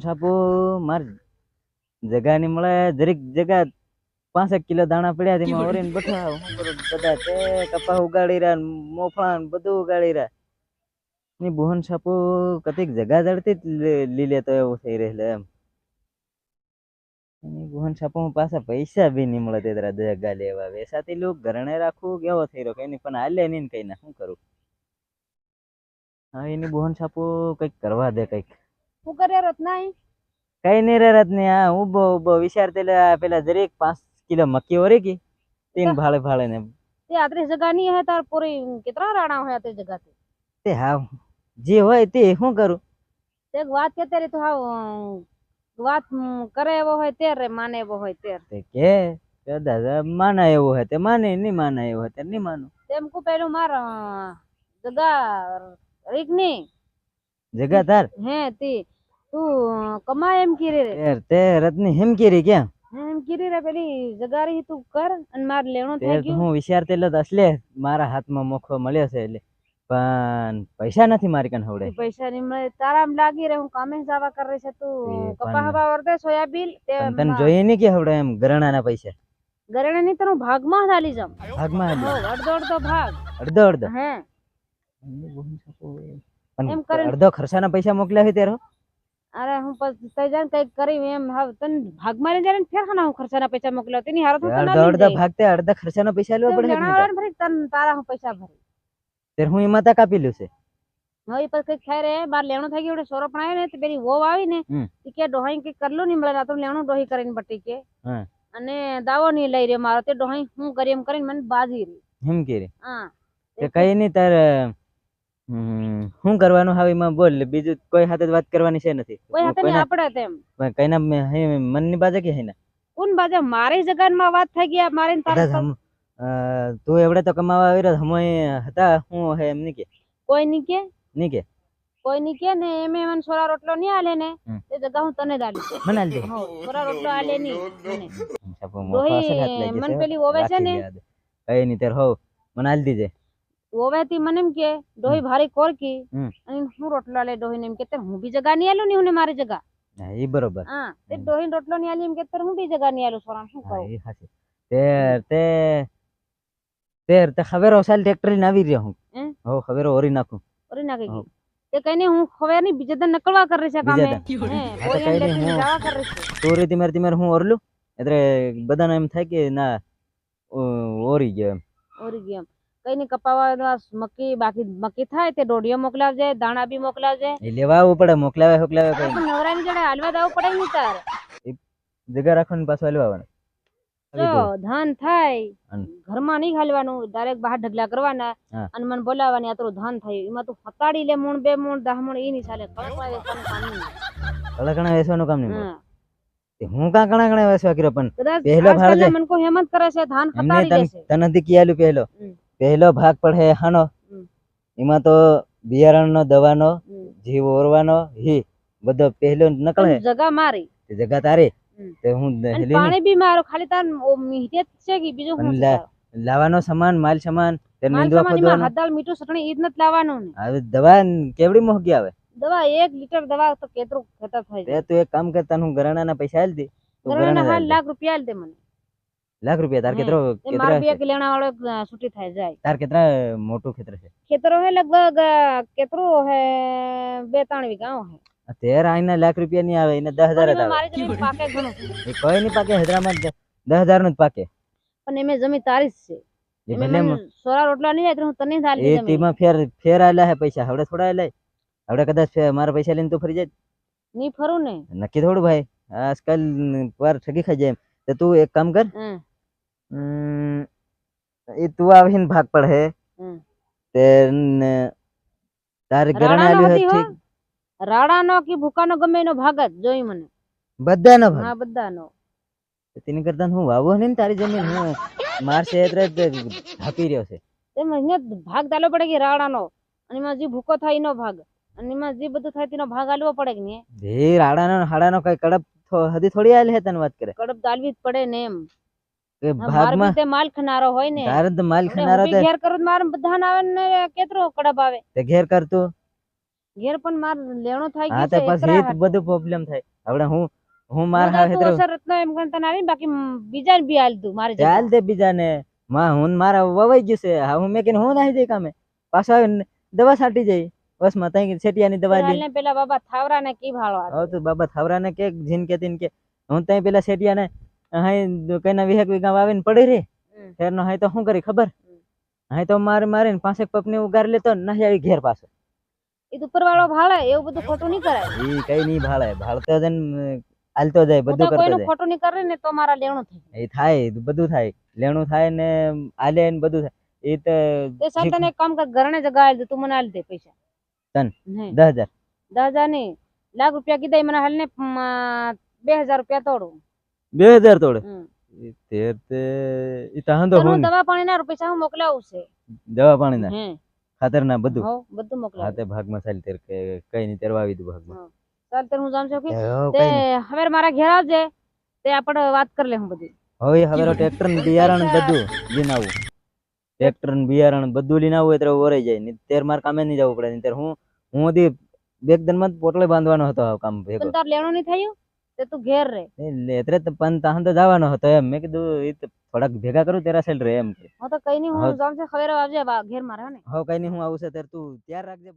છાપો માર જગા ની મળે, જરીક જગા પાંસેક કિલો દાણા પડ્યા તેમાં ઓરીને બેઠા બધા તે કપા ઉગાડી રહ્યા, મોફળા બધું ઉગાડી રહ્યા. ની બોહન છાપો કતીક જગા જડતી જ લે- લી લેતો એવું થઈ રહેલો એમ. એની બોહન છાપો પાછા પૈસા બી નહીં મળે તે તરા જગા લેવા. વેસાતી લોક, ઘરણે રાખવું, કેવો થઈ રહ્યો? કઈ પણ હાલે નહીં કઈ ના શું કરું? હા, એની બોહન છાપો કંઈક કરવા દે કંઈક. શું કરે રત્નાઈ કઈ નહીં રે રત્ની હા ઊભો ઊભો વિચાર તેલા પેલા જરીક પાંચ કિલો મક્કી ઓરી ગઈ તીન ભાળે ભાળે ને તે આતરી જગા ની હે તાર પૂરી કેટલા રાણા હોય તે જગા તે તે હા જે હોય તે શું કરું? તે વાત કેતે રે તો અમ, વાત કરે એવો હોય તે રે માને એવો હોય તે તે કે કે દાદા માના એવો હોય તે માને નહીં માના એવો હોય તે નહીં માનું. તેમ કુ પેલું માર જગા રીકની જગા તાર? હે તી. તું કમા કમાય એમ કીરી રે. યાર તે રત્ની હિમકીરી ક્યાં કે? હેમ કીરી રે પેલી જગા રહી તું કર અને માર લેણો તે થઈ ગયો હું વિચારતે લો અસલે મારા હાથમાં મોખો મળ્યો છે એટલે. પણ પૈસા નથી મારી કન હવડે. પૈસા ની મળે તારામ લાગી રે હું કામે જવા કરે છે તું. કપા હવા વર્તે સોયાબીન તે તન જોઈએ ની કે હવડે એમ ઘરણાના પૈસા? ગરણા ની તને ભાગમાં હાલી જમ ભાગમાં હો, હાલ્યો. અડધો અડધો ભાગ. અડધો અડધો? હે. પણ કરે અડધો ખર્ચાના પૈસા મોકલ્યા છે ત્યારે અરે હું પછી જાય કંઈક કરી એમ. હવે તને ભાગમાં લઈ જાય ફેર ખાના હું ખર્ચાના પૈસા મોકલ્યો? તેની હારો તો તને અડધા અડધો. ભાગતે અડધા ખર્ચાના પૈસા લેવા પડે કે જણાવવાનું ફરી તને તારા હું પૈસા ભરી. ત્યારે હું એમાં તા કાપી લ્યું છે. હવે પર કઈ ખાય રે બાર લેણો થઈ ગયું સોરો પણ આવ્યો ને તે પેલી વોવ આવી ને હમ. કે ડોહાઈ કે કરલો નહીં મળે તો લેણું ડોહી કરીને બટી કે. અને દાવો નહીં લઈ રહ્યો મારો તે ડોહાઈ હું કરી એમ કરીને મને બાજી રહી. હિમ કીરી હા. તે કઈ નહીં તારે શું કરવાનું હવે એમાં બોલ બીજું કોઈ સાથે વાત કરવાની છે નથી. કોઈ હાથે નહીં કોઈના- તેમ કઈના હે મનની બાજુ કે હે ને કોણ બાજુ મારી જગાનમાં વાત થઈ ગયા મારી ને તારી હમ- તું એવડે તો કમાવા આવી રહ્યો હમોય હતા હું હે એમ ની કે. કોઈ ની કે. ની કે? કોઈ ની કે ને એમે એમ સોરા રોટલો નહીં આલે ને એ તે જગા હું તને જ છે મને આલજે. સોરા રોટલો આલે ની મને. ને. પેલી ઓવે છે ને. કઈ નહીં તેર હોવ મને આલી દીજે. ઓવેથી મને એમ કે ડોહી ભારી કોરકી. અને હું રોટલો લે ડોહી ને એમ કે હું બી જગા ની આલું ની હું ને મારી જગા? એ બરોબર. હા તે. ડોહી રોટલો ની આલી એમ કે હું બી જગા ની આલું સોરા શું કહું? એ હાચી. તેર તે તેર તે ખબર ઓસાલ ટ્રેક્ટર ને આવી રહ્યો હું. હે? ખબર ઓરી નાખું. ઓરી નાખી તે કઈને હું ખબરની બીજે દન નકળવા કરી છે કામે. લેતી હું- જવા કરી છે. તોરી રીતિ મારે હું ઓરલું? એટલે બધાને એમ થાય કે ના ઓરી ગયો એમ. ઓરી ગયો એમ. કઈ નહીં કપાવા મક્કી બાકી મકી થાય તે ડોડિયો મોકલાવજે દાણા બી મોકલાવજે એ લેવા આવવું પડે મોકલાવે મોકલાવે કઈ નવરાની જોડે હાલવા દાવું પડે ને તાર જગ્યા રાખવાની પાછું લેવા આવવાનું આવી જો દઉં. ધાન થાય ઘરમાં નહીં હાલવાનું ડાયરેક્ટ બહાર ઢગલા કરવાના. અને મને બોલાવવાની આ તારું ધાન થાય એમાં તું ફતાડી લે મૂણ બે મૂણ દહ મૂણ એ નહીં ચાલે કળકવા વેસવાનું કામ નહીં. કલાકણા વેચવાનું કામ નહીં. હા. તે કા કણા કણા વેસવા કર્યો પણ પહેલો ભાડે મને કો હેમંત કરે છે ધાન ફતાડી હતાડી છે તને દી કિયાલું પહેલો. પહેલો ભાગ પડે હાનો. એમાં તો બિયારણનો દવાનો. જીવ ઓરવાનો હી બધો પહેલો નકળે. જગા મારી. તે જગા તારી. તે હું હેલી પાણી બી મારો ખાલી તાર જ છે કે બીજો હું લાવવાનો સામાન માલ સામાન તે સામાન ખોદવાનો. હદાળ મીઠું સટણી ઈદ નત નથી ને. હવે દવા કેવડી મોંઘી આવે? દવા એક લીટર દવા તો કેટલું ખેતર થાય તે તું એક કામ કરતા હું ઘરાણાના પૈસા આલ દે. ઘરાણા હાલ લાખ રૂપિયા આલ દે મને. લાખ રૂપિયા તાર. કેટલો મારા બે કિલેણા વાળો છૂટી થાય જાય. તાર કેટલા મોટું ખેતર છે. ખેતરો હે લગભગ કેટલું હે બે ત્રણ વીઘા હે તેર આઈને લાખ રૂપિયા ની આવે એને દસ હજાર જ આવે. કોઈ ની પાકે હૈદરાબાદ દસ હજારનું જ પાકે. પણ એમે જમી તારી જ છે. સોરા રોટલા નહીં જાય તો હું તને આલી એ તેમાં ફેર ફેર આલા હે પૈસા. હવડે થોડા આલ્યા હવડે કદાચ મારા પૈસા લઈને તું ફરી જાય. નહીં ફરું ને. નક્કી થોડું ભાઈ. આજકાલ પર ઠગી ખાઈ જાય એમ. તો તું એક કામ કર. એ તું આવીને ભાગ પડ હે. તે ન- તારે ગરણ આવ્યું હે. ઠીક રાડાનો કે ભૂકાનો ગમે એનો ભાગ જ જોઈ મને બધાનો ભાગ હા બધાનો તેની કરતા હું વાવો ને તારી જમીન હું એટલે જ ઢાંકી રહ્યો છે તેમાં મને ભાગ દાલો પડે કે રાડાનો અને એમાં જે ભૂકો થાય એનો ભાગ અને એમાં જે બધું થાય તેનો ભાગ આલવો પડે કે નહીં ધીર હાડાનો હાડાનો કઈ કડપ હદી થોડી આલે હે તને વાત કરે કડપ દાલવી જ પડે ને એમ કે ભાગમાં તે માલ ખનારો હોય ને. તારે તો માલ ખનારો તે ઘેર કરું તો મારે બધાને આવે ને કેતરો કડપ આવે. તે ઘેર કરતું ઘેર પણ માર લેણું હા ગયું તો પછી એ બધું પ્રોબ્લેમ થાય. હું હું માર હું હેતરો રત્ન એમ તને બાકી બીજા બી આલ દઉં મારે જગ્યાએ. દે બીજાને. માં હું ને મારા વવાઈ ગયું છે. હા હું મેં કે હું નાહી જઈ કામે? પાછો આવીને દવા છાંટી જઈ. બસમાં તઈ છેટિયાની દવા હાલ લી પેલા બાબા થાવરા ને કી ભાળો આ હવે તો બાબા થાવરાને કે જીન કે તીન કે. હું તઈ પેલા છેટિયાને હાઈ કઈના વિહેક વીઘા વાવીને પડી રે. ફેરનો હાઈ તો શું કરી ખબર? હાઈ તો મારી મારીને પાંસેક પપની ઉગાર લેતો ને આવી ઘેર પાછો. એ તો ઉપર વાળો ભાળે એવું બધું ખોટું નહીં કરાય ઈ કઈ નહીં ભાળે ભાળતો જઈને હાલતો જાય બધું તો કરતો જાય ખોટું નહીં કરે ને તો મારા લેણું થાય એ થાય બધું થાય. લેણું થાય ને આલે ને બધું થાય. એ તો તે સાહેબ તને એક કામ કર ઘરને જગા આલ દે તું મને આલ દે પૈસા. તન? નહીં. દસ હજાર. દસ હજાર નહીં. લાખ રૂપિયા કીધા મને હાલ ને બે હજાર રૂપિયા તોડું. બે હજાર તોડે. તેર તે ઈ તો હું હું દવા પાણી ના પૈસા હું મોકલાવું છે. દવા પાણી ના ખાતર ના બધું? હો બધું મોકલાવું. હાથે ભાગમાં ચાલી તેર કે કઈ નહીં તેરવા આવી દઉં ભાગમાં. ચાલ તે હું જામ છું કે તે હવે મારા ઘેર આવજે તે આપણે વાત કરી લે હું બધી. હવે હવે ટ્રેક્ટર ને બિયારણ બધું લઈને આવું. ટ્રેક્ટર ને બિયારણ બધું લઈને આવું એટલે ઓરાઈ જાય. તેર માર કામે નહીં જવું પડે. નહીં હું હું હજી બે દિનમાં પોટલે બાંધવાનો હતો કામ ભેગો. તાર લેણું નહીં થયું? તે તું ઘેર રે. તો પણ તાહન તો જવાનો હતો એમ. મેં કીધું એ તો થોડાક ભેગા કરું તેરા સેલ રે એમ કે. હું તો કઈ નહીં હું જામ છે ખબર આવજે ઘેર મારે ને. હો કઈ નહીં હું આવું છે ત્યારે તું ત્યાર રાખજે.